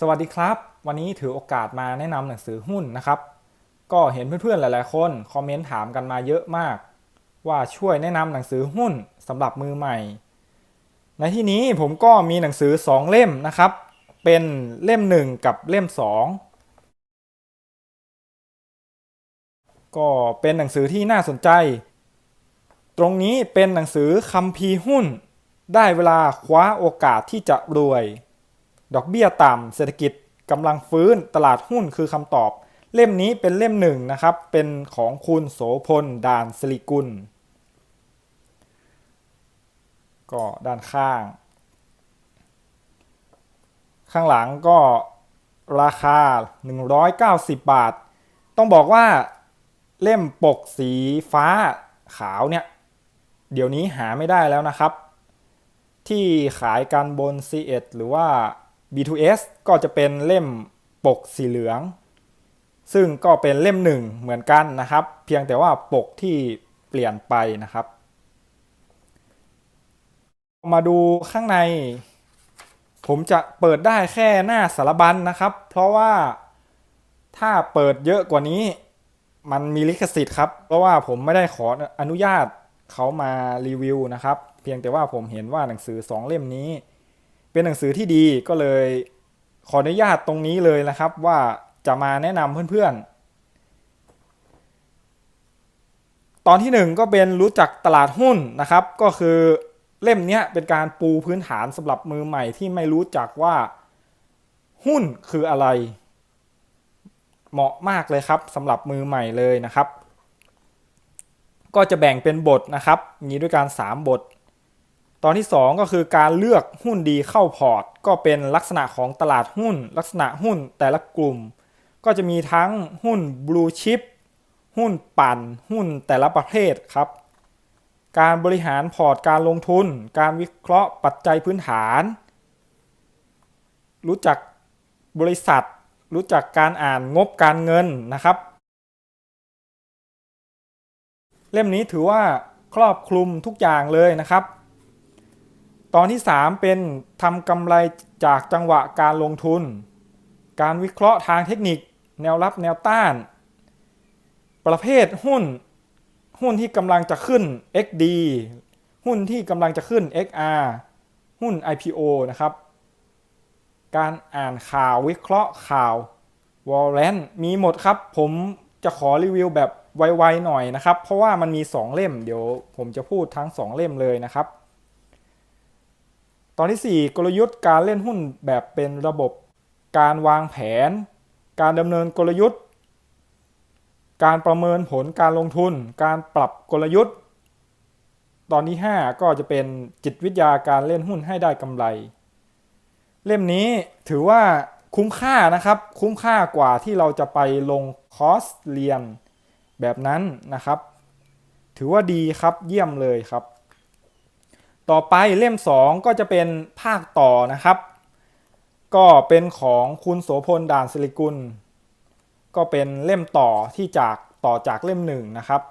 สวัสดีครับ วันนี้ถือโอกาสมาแนะนำหนังสือหุ้นนะครับ ก็เห็นเพื่อนๆหลายๆ คนคอมเมนต์ถามกันมาเยอะมาก ว่าช่วยแนะนำหนังสือหุ้นสำหรับมือใหม่ ในที่นี้ผมก็มีหนังสือ 2 เล่มนะครับ เป็นเล่ม 1 กับเล่ม 2 ก็เป็นหนังสือที่น่าสนใจ ตรงนี้เป็นหนังสือคัมภีร์หุ้น ได้เวลาคว้าโอกาสที่จะรวย ดอกเบี้ยต่ำเศรษฐกิจกำลังฟื้นตลาดหุ้นคือคำตอบ เล่มนี้เป็นเล่มหนึ่งนะครับ เป็นของคุณโสพลด่านสิริกุล ก็ด้านข้าง ข้างหลังก็ราคา 190 บาท ต้องบอกว่าเล่มปกสีฟ้าขาวเนี่ย เดี๋ยวนี้หาไม่ได้แล้วนะครับ ที่ขายกันบน C1 หรือว่า B2S ก็จะเป็นเล่มปกสีเหลือง ซึ่งก็เป็นเล่มหนึ่งเหมือนกันนะครับ เพียงแต่ว่าปกที่เปลี่ยนไปนะครับ มาดูข้างใน ผมจะเปิดได้แค่หน้าสารบัญนะครับ เพราะว่าถ้าเปิดเยอะกว่านี้ มันมีลิขสิทธิ์ครับ เพราะว่าผมไม่ได้ขออนุญาตเขามารีวิวนะครับ เพียงแต่ว่าผมเห็นว่าหนังสือสองเล่มนี้ เป็นหนังสือที่ดีก็เลยขออนุญาตตรงนี้เลยนะครับ ว่าจะมาแนะนำเพื่อนๆ ตอนที่หนึ่งก็เป็นรู้จักตลาดหุ้นนะครับ ก็คือเล่มนี้เป็นการปูพื้นฐานสำหรับมือใหม่ที่ไม่รู้จักว่าหุ้นคืออะไร เหมาะมากเลยครับสำหรับมือใหม่เลยนะครับ ก็จะแบ่งเป็นบทนะครับ มีด้วยกัน3บท ตอนที่ 2 ก็คือการเลือกหุ้นดีเข้าพอร์ต ก็เป็นลักษณะของตลาดหุ้น ลักษณะหุ้นแต่ละกลุ่ม ก็จะมีทั้งหุ้นบลูชิปหุ้นปั่น หุ้นแต่ละประเภทครับ การบริหารพอร์ตการลงทุน การวิเคราะห์ปัจจัยพื้นฐาน รู้จักบริษัท รู้จักการอ่านงบการเงินนะครับ เล่มนี้ถือว่าครอบคลุมทุกอย่างเลยนะครับ ตอนที่ 3 เป็นทำกำไรจากจังหวะการลงทุน การวิเคราะห์ทางเทคนิค แนวรับแนวต้าน ประเภทหุ้น หุ้นที่กำลังจะขึ้น XD หุ้นที่กำลังจะขึ้น XR หุ้น IPO นะครับ การอ่านข่าววิเคราะห์ข่าววอลเลนมีหมดครับ ผมจะขอรีวิวแบบไวๆหน่อยนะครับ เพราะว่ามันมี 2 เล่ม เดี๋ยวผมจะพูดทั้ง 2 เล่มเลยนะครับ ตอนที่ 4 กลยุทธ์การเล่นหุ้นแบบเป็นระบบ การวางแผน การดำเนินกลยุทธ์ การประเมินผลการลงทุน การปรับกลยุทธ์ ตอนที่ 5 ก็จะเป็นจิตวิทยาการเล่นหุ้นให้ได้กำไร เล่มนี้ถือว่าคุ้มค่านะครับ คุ้มค่ากว่าที่เราจะไปลงคอร์สเรียนแบบนั้นนะครับ ถือว่าดีครับเยี่ยมเลยครับ ต่อไปเล่ม 2 ก็จะเป็นภาคต่อนะครับ ก็เป็นของคุณโสพลด่านสิริกุล ก็เป็นเล่มต่อที่จากต่อจากเล่มหนึ่งนะครับ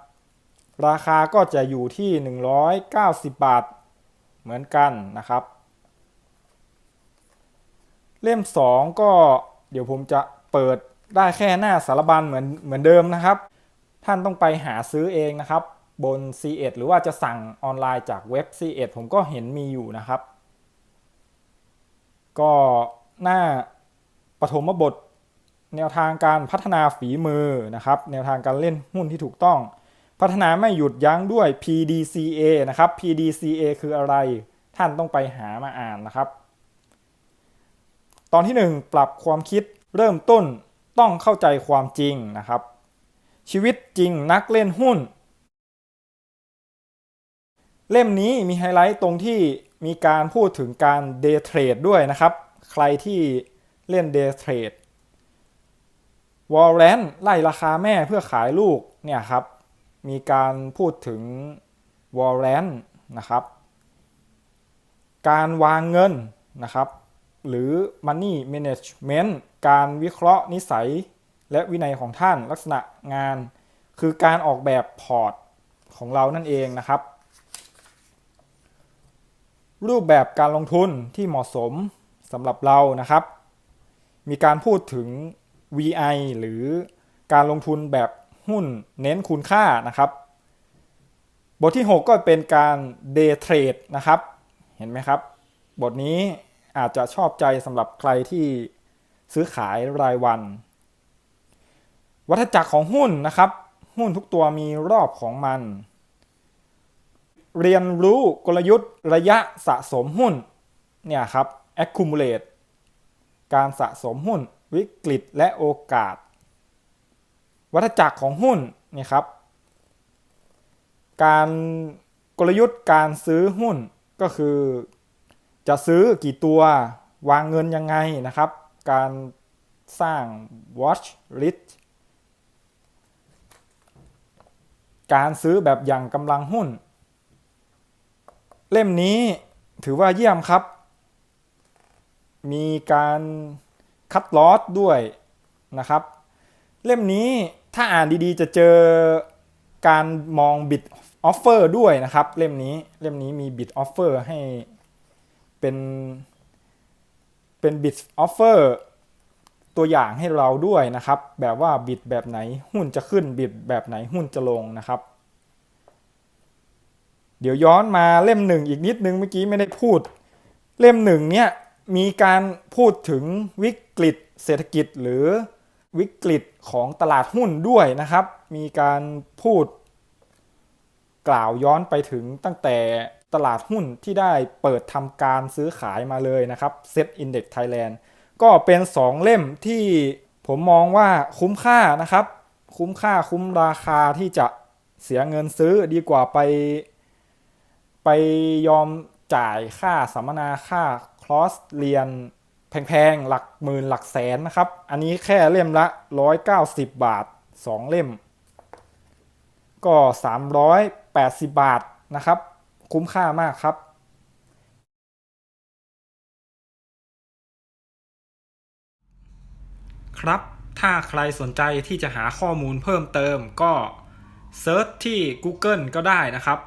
ราคาก็จะอยู่ที่ 190 บาทเหมือนกันนะครับ เล่ม 2 ก็เดี๋ยวผมจะเปิดได้แค่หน้าสารบัญเหมือนเหมือนเดิมนะครับ ท่านต้องไปหาซื้อเองนะครับ บน C1 หรือว่าจะสั่งออนไลน์จากเว็บ C1 ผมก็เห็นมีอยู่นะครับ ก็หน้าปฐมบทแนวทางการพัฒนาฝีมือนะครับ แนวทางการเล่นหุ้นที่ถูกต้อง พัฒนาไม่หยุดยั้งด้วย PDCA นะครับ PDCA คืออะไรท่านต้องไปหามาอ่านนะครับ ตอนที่ 1 ปรับความคิดเริ่มต้นต้องเข้าใจความจริงนะครับ ชีวิตจริงนักเล่นหุ้น เล่มนี้มีไฮไลท์ตรงที่มีการพูดถึงการเดย์เทรดด้วยนะครับ ใครที่เล่นเดย์เทรดวอลเลนไล่ราคาแม่เพื่อขายลูกเนี่ยครับ มีการพูดถึงวอลเลนนะครับ การวางเงินนะครับ หรือ Money Management การวิเคราะห์นิสัยและวินัยของท่านลักษณะงาน คือการออกแบบพอร์ตของเรานั่นเองนะครับ รูปแบบการลงทุนที่เหมาะสมสำหรับเรานะครับ มีการพูดถึง VI หรือการลงทุนแบบหุ้นเน้นคุณค่านะครับ บทที่ 6 ก็เป็นการ day trade นะครับ เห็นไหมครับ บทนี้อาจจะชอบใจสำหรับใครที่ซื้อขายรายวัน วัฏจักรของหุ้นนะครับ หุ้นทุกตัวมีรอบของมัน เรียนรู้กลยุทธ์ระยะสะสมหุ้นเนี่ยครับ accumulate การสะสมหุ้นวิกฤตและโอกาส วัฏจักรของหุ้นเนี่ยครับ การกลยุทธ์การซื้อหุ้นก็คือ จะซื้อกี่ตัววางเงินยังไงนะครับ การสร้าง watch list การซื้อแบบอย่างกำลังหุ้น เล่มนี้ถือว่าเยี่ยมครับ มีการคัดลอสด้วยนะครับ เล่มนี้ถ้าอ่านดีๆจะเจอการมองบิดออฟเฟอร์ด้วยนะครับ เล่มนี้เล่มนี้มีบิดออฟเฟอร์ให้เป็นเป็นบิดออฟเฟอร์ตัวอย่างให้เราด้วยนะครับ แบบว่าบิดแบบไหนหุ้นจะขึ้นบิดแบบไหนหุ้นจะลงนะครับ เดี๋ยวย้อนมาเล่มหนึ่งอีกนิดนึงเมื่อกี้ไม่ได้พูด เล่มหนึ่งเนี่ยมีการพูดถึงวิกฤตเศรษฐกิจหรือวิกฤตของตลาดหุ้นด้วยนะครับ มีการพูดกล่าวย้อนไปถึงตั้งแต่ตลาดหุ้นที่ได้เปิดทำการซื้อขายมาเลยนะครับ Set Index Thailand ก็เป็น 2 เล่มที่ผมมองว่าคุ้มค่านะครับ คุ้มค่าคุ้มราคาที่จะเสียเงินซื้อดีกว่าไป ไปยอมจ่ายค่าสัมมนาค่าคลอสเรียนแพงๆ หลักหมื่นหลักแสนนะครับ อันนี้แค่เล่มละ 190 บาท 2 เล่ม ก็ 380 บาทนะครับ คุ้มค่ามากครับครับ ถ้าใครสนใจที่จะหาข้อมูลเพิ่มเติมก็เซิร์ชที่ Google ก็ได้นะครับ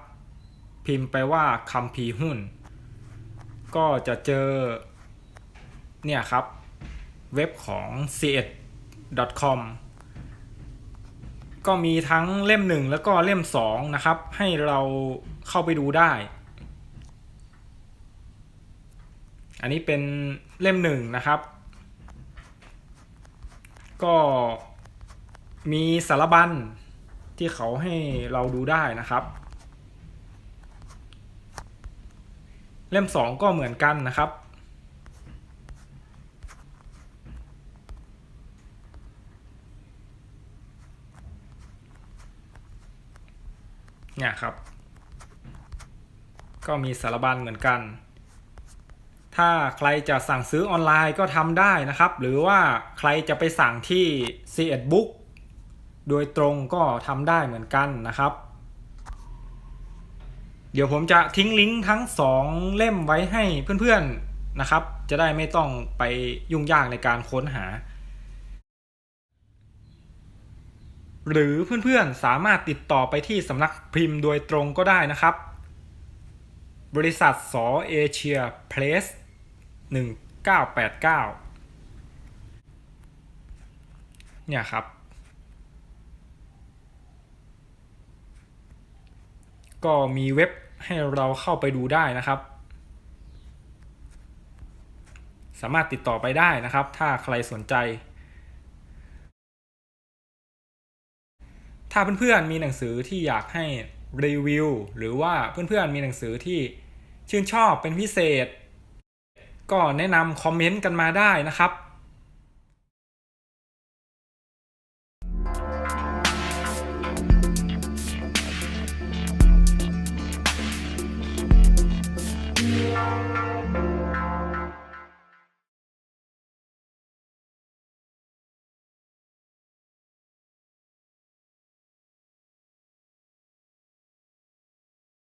พิมพ์ไปว่าคัมภีหุ้น ก็จะเจอ เนี่ยครับ เว็บของ c 1 com ก็มีทั้งเล่ม1แล้วก็เล่ม2นะครับ ให้เราเข้าไปดูได้ อันนี้เป็นเล่ม1นะครับ ก็มีสารบัญที่เขาให้เราดูได้นะครับ เล่ม 2 ก็เหมือนกันนะครับ เนี่ยครับ ก็มีสารบัญเหมือนกัน ถ้าใครจะสั่งซื้อออนไลน์ก็ทำได้นะครับ หรือว่าใครจะไปสั่งที่ c 1 Book โดยตรงก็ทำได้เหมือนกันนะครับ เดี๋ยวผมจะทิ้งลิงก์ทั้ง 2 เล่มไว้ให้เพื่อนๆนะครับ จะได้ไม่ต้องไปยุ่งยากในการค้นหา หรือเพื่อนๆสามารถติดต่อไปที่สำนักพิมพ์โดยตรงก็ได้นะครับ บริษัทสอเอเชียเพลส1989 เนี่ยครับ ก็มีเว็บให้เราเข้าไปดูได้นะครับ สามารถติดต่อไปได้นะครับ ถ้าใครสนใจ ถ้าเพื่อนๆมีหนังสือที่อยากให้รีวิวหรือว่าเพื่อนๆมีหนังสือที่ชื่นชอบเป็นพิเศษ ก็แนะนำคอมเมนต์กันมาได้นะครับ